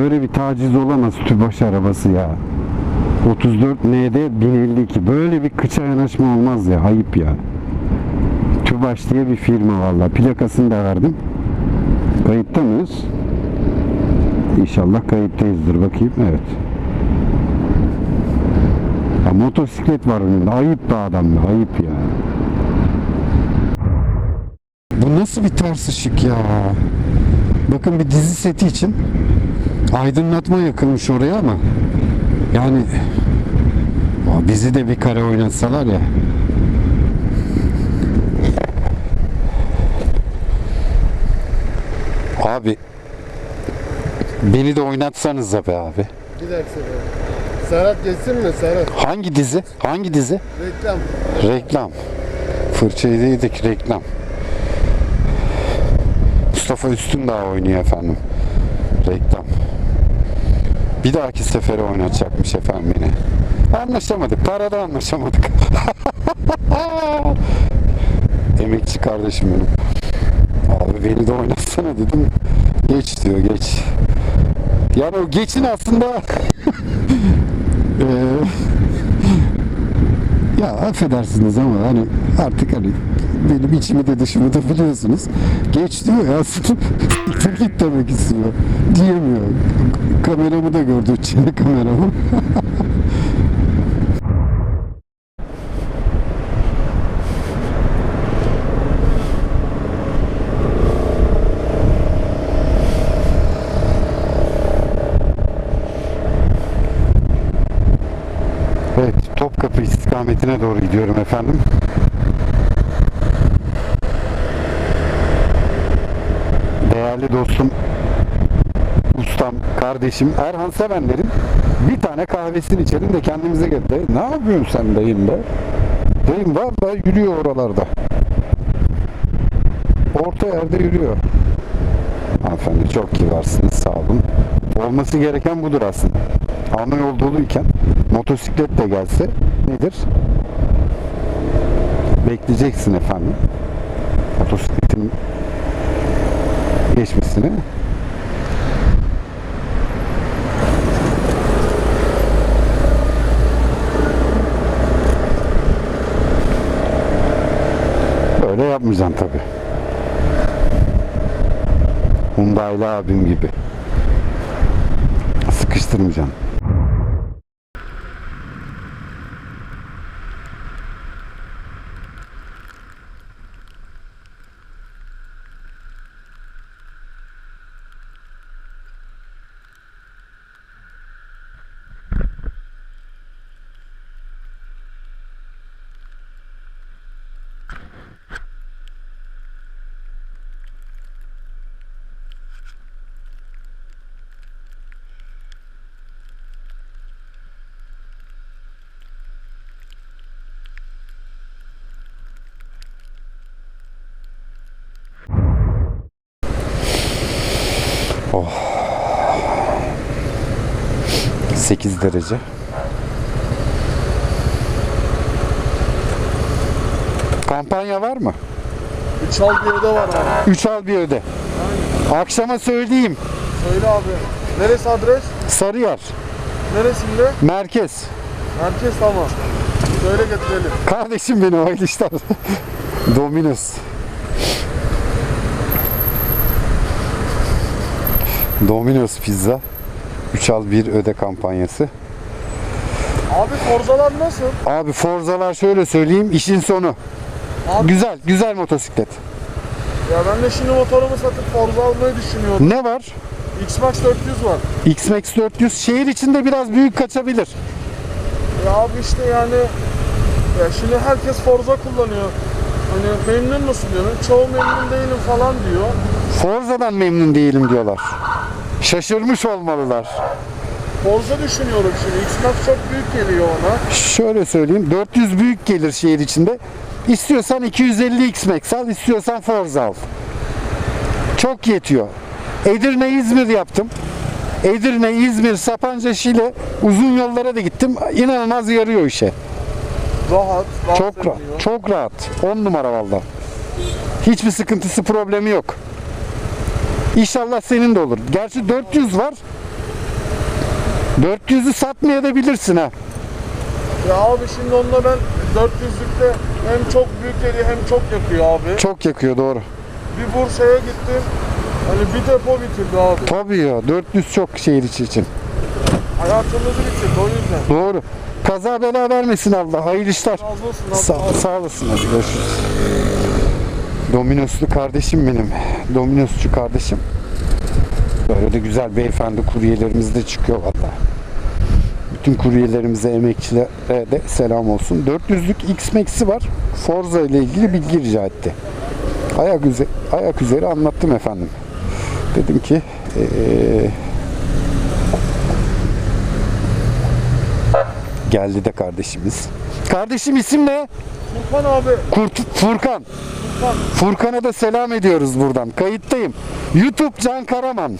Böyle bir taciz olamaz tübaş arabası ya. 34 N'de 1052. Böyle bir kıça yanaşma olmaz ya. Ayıp ya. Tübaş diye bir firma valla. Plakasını da verdim. Kayıtta mıyız? İnşallah kayıttayızdır. Bakayım. Evet. Ya motosiklet var önünde. Ayıp be adam be. Ayıp ya. Bu nasıl bir ters ışık ya? Bakın bir dizi seti için aydınlatma yakılmış oraya ama yani bizi de bir kare oynatsalar ya. Abi beni de oynatsanız be abi. Dakika. be. Serhat geçsin mi Serhat? Hangi dizi? Hangi dizi? Reklam. Reklam. Fırçayı değdik reklam. Mustafa Üstündağ oynuyor efendim. Reklam. Bir dahaki sefere oynatacakmış efendim beni. Anlaşamadık. Parada anlaşamadık. Emekçi kardeşim benim. Abi beni de oynatsana dedim. Geç diyor geç. Yani o geçin aslında eee ya affedersiniz ama hani artık hani benim içimi de dışımı da biliyorsunuz. Geç diyor ya siktir git demek istiyor. Diyemiyor. Kameramı da gördü çene kameramı. Evet, Topkapı istikametine doğru gidiyorum efendim. Değerli dostum, kardeşim Erhan Sevenler'in bir tane kahvesini içelim de kendimize gel. Dayı, ne yapıyorsun sen dayım be? Dayım valla yürüyor oralarda. Orta yerde yürüyor. Hanımefendi çok kibarsınız sağ olun. Olması gereken budur aslında. Ana yol motosiklet de gelse nedir? Bekleyeceksin efendim. Motosikletin geçmesini. Öyle yapmayacaksın tabi. Hyundai'li abim gibi. Sıkıştırmayacaksın. 8 derece. Kampanya var mı? Üç al bir evde var abi. 3 al bir öde. Akşama söyleyeyim. Söyle abi. Neresi adres? Sarıyer. Neresinde? Merkez. Herkes tamam. Söyle getirelim. Kardeşim benim hayırlı işler. Domino's. Domino's pizza. 3 al 1 öde kampanyası. Abi Forzalar nasıl? Abi Forza'lar şöyle söyleyeyim işin sonu. Abi- Güzel, güzel motosiklet. Ya ben de şimdi motorumu satıp Forza almayı düşünüyorum. Ne var? X-Max 400 var. X-Max 400 şehir içinde biraz büyük kaçabilir. Ya abi işte yani ya şimdi herkes Forza kullanıyor. Hani memnun musun diyorum. Çoğu memnun değilim falan diyor. Forza'dan memnun değilim diyorlar. Şaşırmış olmalılar. Forza düşünüyorum şimdi. X-Max çok büyük geliyor ona. Şöyle söyleyeyim 400 büyük gelir şehir içinde. İstiyorsan 250 X-Max al, istiyorsan Forza al. Çok yetiyor. Edirne İzmir yaptım. Edirne, İzmir, Sapanca, Şile uzun yollara da gittim. İnanılmaz yarıyor işe. Rahat, rahat Çok rahat. Çok rahat. 10 numara valla. Hiçbir sıkıntısı, problemi yok. İnşallah senin de olur. Gerçi 400 var. 400'ü satmaya da bilirsin ha. Ya abi şimdi onunla ben 400'lükte hem çok büyük geliyor hem çok yakıyor abi. Çok yakıyor doğru. Bir Bursa'ya gittim. Hani bir depo bitirdi abi. Tabii ya 400 çok şehir içi için. Hayatımızı bitirdi o yüzden. Doğru. Kaza bela vermesin Allah. Hayırlı işler. Razı olsun abi. Sa- sağ olasın hadi görüşürüz. Dominoslu kardeşim benim. Dominosçu kardeşim. Böyle de güzel beyefendi kuryelerimiz de çıkıyor valla. Bütün kuryelerimize, emekçilere de selam olsun. 400'lük X-Max'i var. Forza ile ilgili bilgi rica etti. Ayak üzeri, ayak üzeri anlattım efendim. Dedim ki eee, geldi de kardeşimiz. Kardeşim isim ne? Furkan abi. Kurt Furkan. Furkan. Furkan'a da selam ediyoruz buradan. Kayıttayım. YouTube Can Karaman.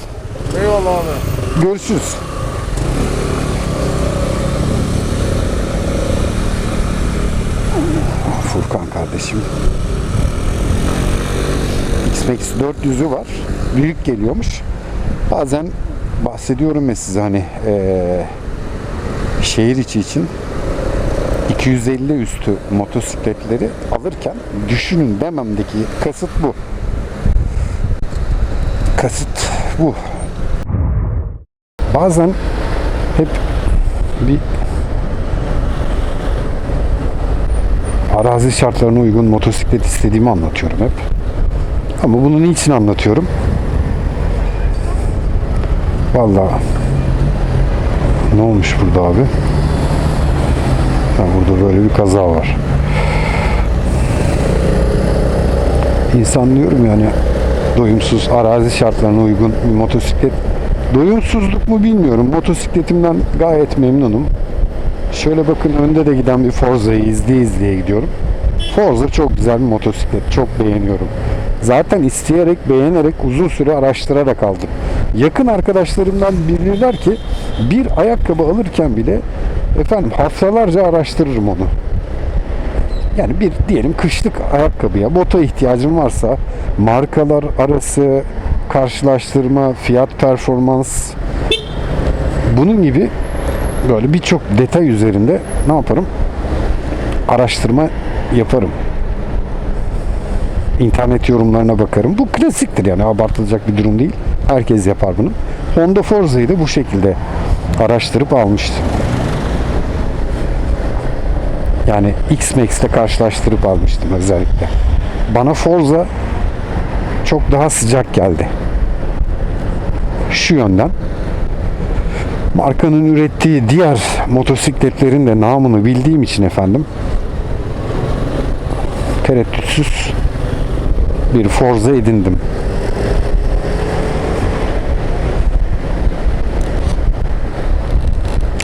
Eyvallah abi. Görüşürüz. Furkan kardeşim. X-Max 400'ü var. Büyük geliyormuş. Bazen bahsediyorum ya size hani eee, şehir içi için 250 üstü motosikletleri alırken düşünün dememdeki kasıt bu. Kasıt bu. Bazen hep bir arazi şartlarına uygun motosiklet istediğimi anlatıyorum hep. Ama bunu niçin anlatıyorum? Vallahi ne olmuş burada abi? Ha, burada böyle bir kaza var. İnsan diyorum yani doyumsuz arazi şartlarına uygun bir motosiklet doyumsuzluk mu bilmiyorum. Motosikletimden gayet memnunum. Şöyle bakın önde de giden bir Forza'yı izleye izleye gidiyorum. Forza çok güzel bir motosiklet. Çok beğeniyorum. Zaten isteyerek, beğenerek, uzun süre araştırarak aldım. Yakın arkadaşlarımdan bilirler ki bir ayakkabı alırken bile efendim haftalarca araştırırım onu. Yani bir diyelim kışlık ayakkabıya bota ihtiyacım varsa markalar arası karşılaştırma, fiyat performans bunun gibi böyle birçok detay üzerinde ne yaparım? Araştırma yaparım. İnternet yorumlarına bakarım. Bu klasiktir yani abartılacak bir durum değil. Herkes yapar bunu. Honda Forza'yı da bu şekilde araştırıp almıştım. Yani X-Max ile karşılaştırıp almıştım özellikle. Bana Forza çok daha sıcak geldi. Şu yönden. Markanın ürettiği diğer motosikletlerin de namını bildiğim için efendim tereddütsüz bir Forza edindim.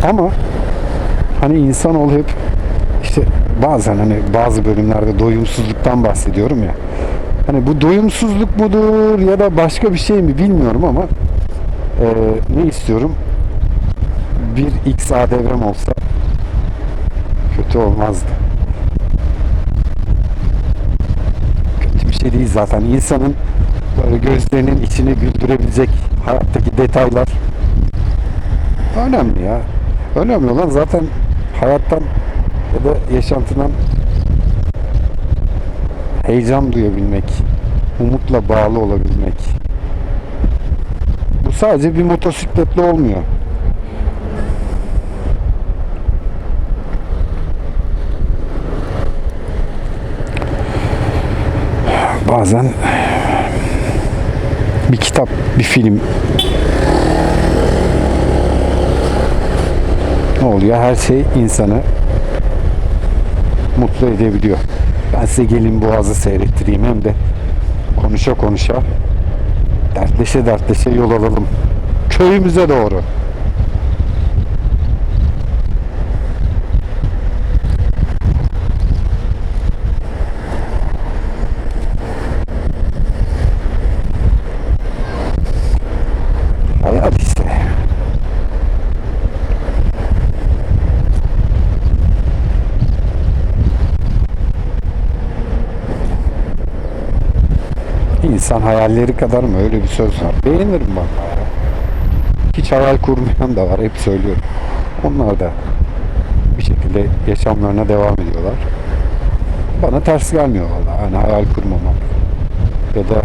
Ama hani insanoğlu hep işte bazen hani bazı bölümlerde doyumsuzluktan bahsediyorum ya. Hani bu doyumsuzluk mudur ya da başka bir şey mi bilmiyorum ama eee, ne istiyorum? Bir X ADV'm olsa kötü olmazdı. Kötü bir şey değil zaten. İnsanın böyle gözlerinin içini güldürebilecek hayattaki detaylar önemli ya. Önemli olan zaten hayattan ya da yaşantından heyecan duyabilmek, umutla bağlı olabilmek. Bu sadece bir motosikletle olmuyor. Bazen bir kitap, bir film ne oluyor? Her şey insanı mutlu edebiliyor. Ben size gelin boğazı seyrettireyim hem de konuşa konuşa dertleşe dertleşe yol alalım. Köyümüze doğru. Hayat işte. İnsan hayalleri kadar mı öyle bir söz var. Beğenirim bak. hiç hayal kurmayan da var. Hep söylüyorum. Onlar da bir şekilde yaşamlarına devam ediyorlar. Bana ters gelmiyor vallahi. Hani hayal kurmamam. Ya da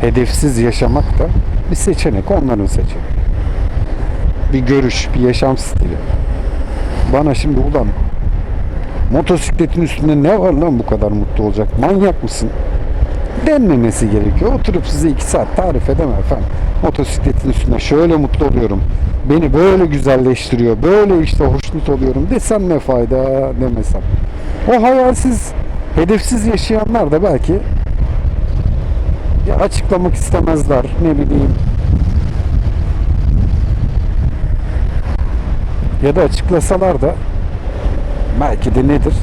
hedefsiz yaşamak da bir seçenek. Onların seçeneği. Bir görüş, bir yaşam stili. Bana şimdi ulan motosikletin üstünde ne var lan bu kadar mutlu olacak? Manyak mısın? Denmemesi gerekiyor. Oturup size iki saat tarif edemem efendim. Motosikletin üstünde şöyle mutlu oluyorum. Beni böyle güzelleştiriyor. Böyle işte hoşnut oluyorum desem ne fayda demesem. O hayalsiz, hedefsiz yaşayanlar da belki ya açıklamak istemezler. Ne bileyim ya da açıklasalar da belki de nedir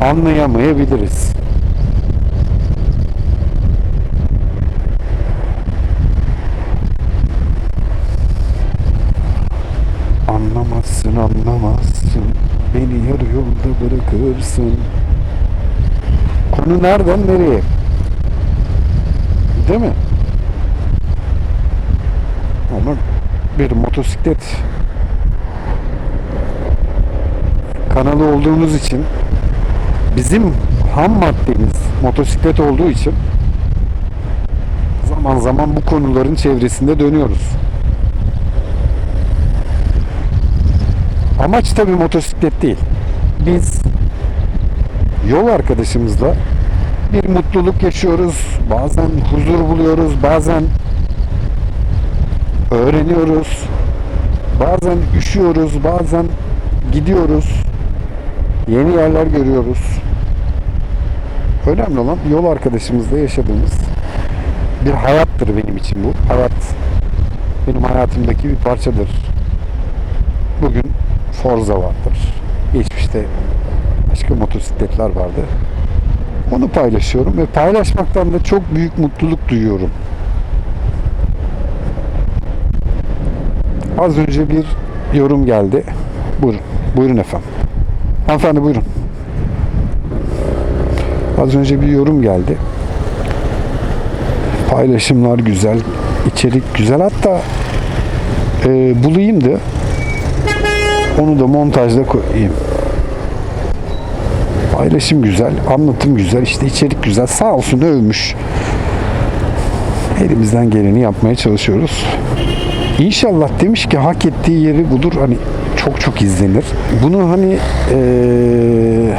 anlayamayabiliriz. Anlamazsın anlamazsın Beni yarı yolda bırakırsın Konu nereden nereye? Değil mi? Ama bir motosiklet kanalı olduğumuz için bizim ham maddemiz motosiklet olduğu için zaman zaman bu konuların çevresinde dönüyoruz. Amaç tabii motosiklet değil. Biz yol arkadaşımızla bir mutluluk yaşıyoruz. Bazen huzur buluyoruz. Bazen öğreniyoruz. Bazen üşüyoruz. Bazen gidiyoruz. Yeni yerler görüyoruz. Önemli olan yol arkadaşımızla yaşadığımız bir hayattır benim için bu. Hayat benim hayatımdaki bir parçadır. Bugün Forza vardır. Geçmişte başka motosikletler vardı. Onu paylaşıyorum ve paylaşmaktan da çok büyük mutluluk duyuyorum. Az önce bir yorum geldi. Buyurun. Buyurun efendim. Hanımefendi buyurun. Az önce bir yorum geldi. Paylaşımlar güzel, içerik güzel. Hatta e, bulayım da onu da montajda koyayım. Paylaşım güzel, anlatım güzel, işte içerik güzel. Sağ olsun övmüş. Elimizden geleni yapmaya çalışıyoruz. İnşallah demiş ki hak ettiği yeri bulur. Hani çok çok izlenir. Bunu hani eee,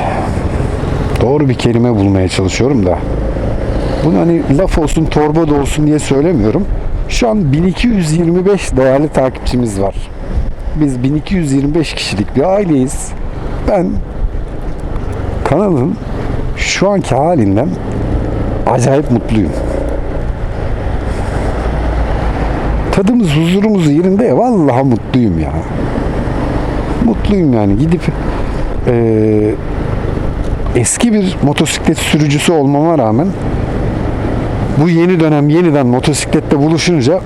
doğru bir kelime bulmaya çalışıyorum da. Bunu hani laf olsun torba da olsun diye söylemiyorum. Şu an 1225 değerli takipçimiz var. Biz 1225 kişilik bir aileyiz. Ben kanalın şu anki halinden acayip mutluyum. Tadımız, huzurumuz yerinde ya. Vallahi mutluyum ya. Mutluyum yani. Gidip eee, eski bir motosiklet sürücüsü olmama rağmen bu yeni dönem yeniden motosiklette buluşunca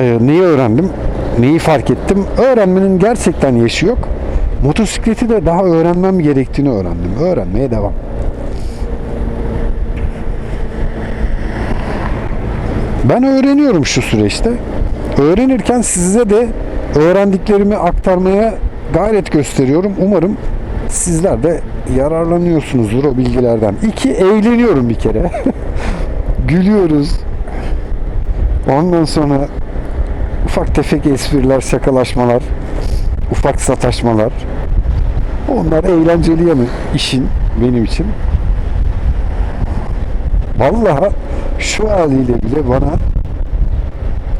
eee, neyi öğrendim? Neyi fark ettim? Öğrenmenin gerçekten yaşı yok. Motosikleti de daha öğrenmem gerektiğini öğrendim. Öğrenmeye devam. Ben öğreniyorum şu süreçte. Öğrenirken size de öğrendiklerimi aktarmaya gayret gösteriyorum. Umarım sizler de yararlanıyorsunuzdur o bilgilerden. İki, eğleniyorum bir kere. Gülüyoruz. Ondan sonra ufak tefek espriler, şakalaşmalar, ufak sataşmalar. Onlar eğlenceli yanı işin benim için. Vallahi şu haliyle bile bana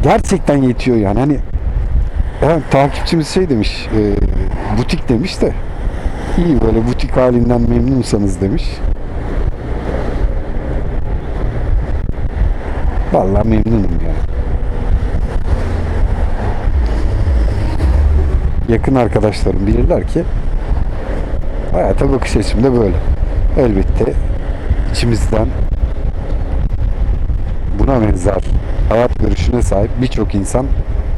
gerçekten yetiyor yani. Hani yani takipçimiz şey demiş, e, butik demiş de iyi böyle butik halinden memnunsanız demiş. Vallahi memnunum ya. Yakın arkadaşlarım bilirler ki hayata bakış açım da böyle. Elbette içimizden buna benzer hayat görüşüne sahip birçok insan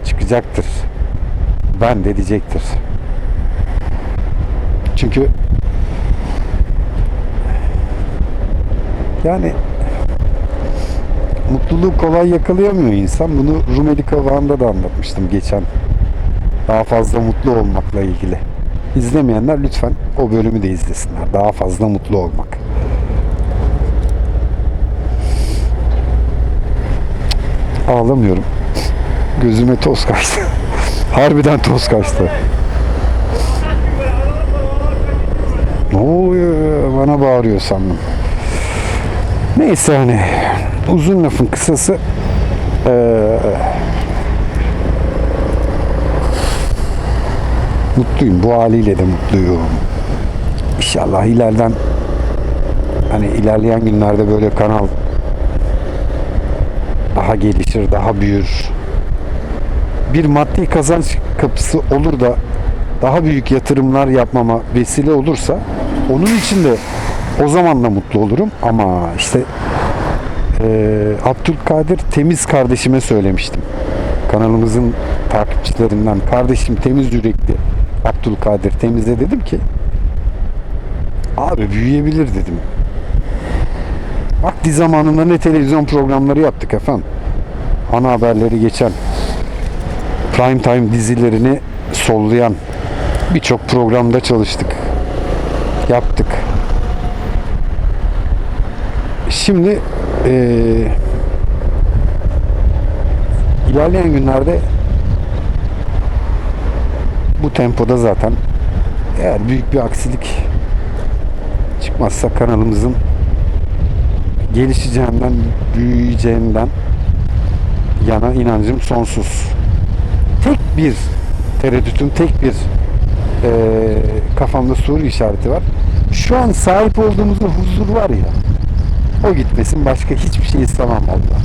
çıkacaktır. Ben de diyecektir. Çünkü yani mutluluğu kolay yakalayamıyor insan. Bunu Rumeli Kavağı'nda da anlatmıştım geçen. Daha fazla mutlu olmakla ilgili. İzlemeyenler lütfen o bölümü de izlesinler. Daha fazla mutlu olmak. Ağlamıyorum. Gözüme toz kaçtı. Harbiden toz kaçtı. Ne oluyor? Bana bağırıyor sandım. Neyse hani uzun lafın kısası eee, mutluyum. Bu haliyle de mutluyum. İnşallah ileriden hani ilerleyen günlerde böyle kanal daha gelişir, daha büyür. Bir maddi kazanç kapısı olur da daha büyük yatırımlar yapmama vesile olursa onun için de o zaman da mutlu olurum ama işte eee Abdülkadir Temiz kardeşime söylemiştim. Kanalımızın takipçilerinden kardeşim temiz yürekli Abdülkadir Temiz'e dedim ki abi büyüyebilir dedim. Vakti zamanında ne televizyon programları yaptık efendim. Ana haberleri geçen prime time dizilerini sollayan birçok programda çalıştık. Yaptık. Şimdi eee ilerleyen günlerde bu tempoda zaten eğer büyük bir aksilik çıkmazsa kanalımızın gelişeceğinden, büyüyeceğinden yana inancım sonsuz. Tek bir tereddütüm, tek bir eee, kafamda soru işareti var. Şu an sahip olduğumuz huzur var ya, o gitmesin başka hiçbir şey istemem Allah.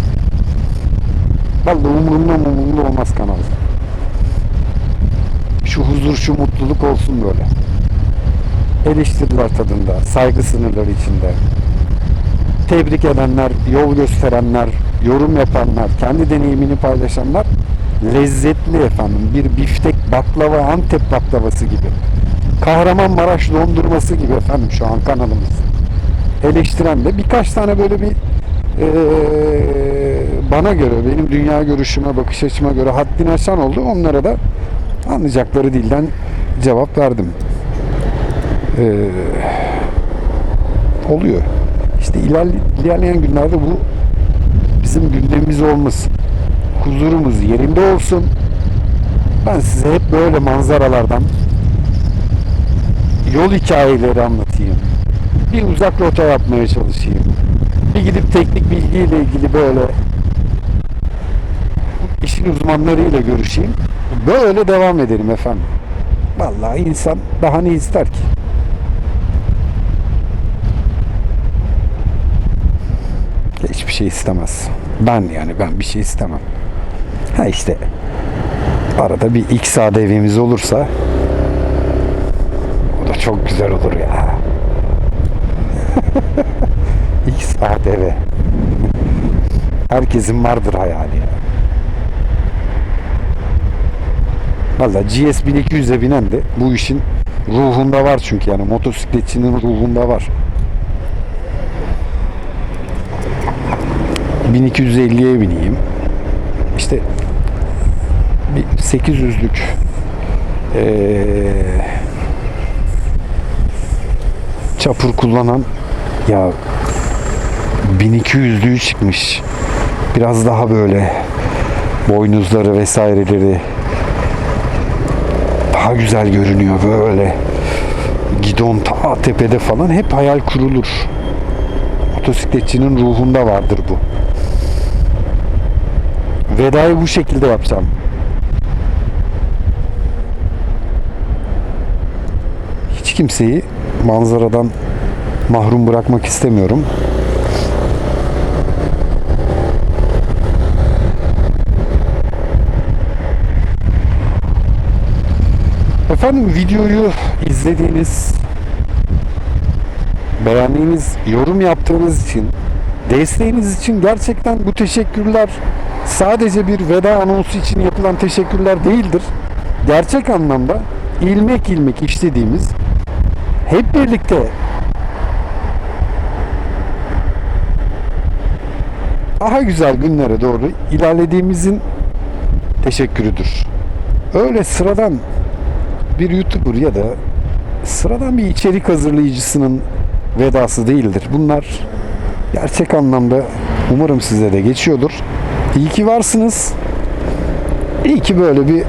Vallahi umurumda umurumda olmaz kanal. Şu huzur, şu mutluluk olsun böyle. Eleştiriler tadında, saygı sınırları içinde. Tebrik edenler, yol gösterenler, yorum yapanlar, kendi deneyimini paylaşanlar lezzetli efendim. Bir biftek baklava, Antep baklavası gibi. Kahramanmaraş dondurması gibi efendim şu an kanalımız. Eleştiren de birkaç tane böyle bir eee, bana göre, benim dünya görüşüme, bakış açıma göre haddini aşan oldu. Onlara da anlayacakları dilden cevap verdim. Eee, oluyor. İşte ilerle- ilerleyen günlerde bu bizim gündemimiz olmasın. Huzurumuz yerinde olsun. Ben size hep böyle manzaralardan yol hikayeleri anlatayım. Bir uzak rota yapmaya çalışayım. Bir gidip teknik bilgiyle ilgili böyle işin uzmanlarıyla görüşeyim. Böyle devam edelim efendim. Vallahi insan daha ne ister ki? Hiçbir şey istemez. Ben yani ben bir şey istemem. Ha işte arada bir X evimiz olursa o da çok güzel olur ya. X ADV. Herkesin vardır hayali ya. Valla GS 1200'e binen de bu işin ruhunda var çünkü yani motosikletçinin ruhunda var. 1250'ye bineyim. İşte bir 800'lük eee çapur kullanan ya 1200'lüğü çıkmış. Biraz daha böyle boynuzları vesaireleri daha güzel görünüyor böyle. Gidon ta tepede falan hep hayal kurulur. Motosikletçinin ruhunda vardır bu. Vedayı bu şekilde yapacağım. Hiç kimseyi manzaradan mahrum bırakmak istemiyorum. Efendim videoyu izlediğiniz, beğendiğiniz, yorum yaptığınız için, desteğiniz için gerçekten bu teşekkürler sadece bir veda anonsu için yapılan teşekkürler değildir. Gerçek anlamda ilmek ilmek işlediğimiz, hep birlikte daha güzel günlere doğru ilerlediğimizin teşekkürüdür. Öyle sıradan bir YouTuber ya da sıradan bir içerik hazırlayıcısının vedası değildir. Bunlar gerçek anlamda umarım size de geçiyordur. İyi ki varsınız. İyi ki böyle bir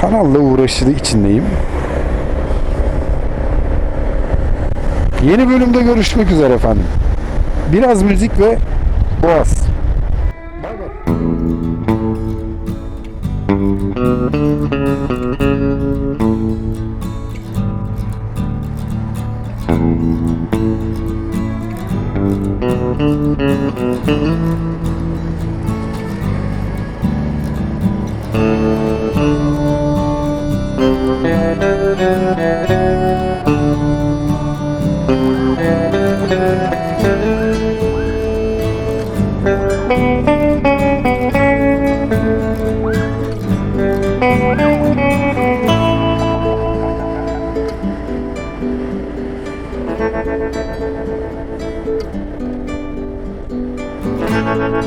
kanalla uğraşılı içindeyim. Yeni bölümde görüşmek üzere efendim. Biraz müzik ve boğaz. Mm-hmm.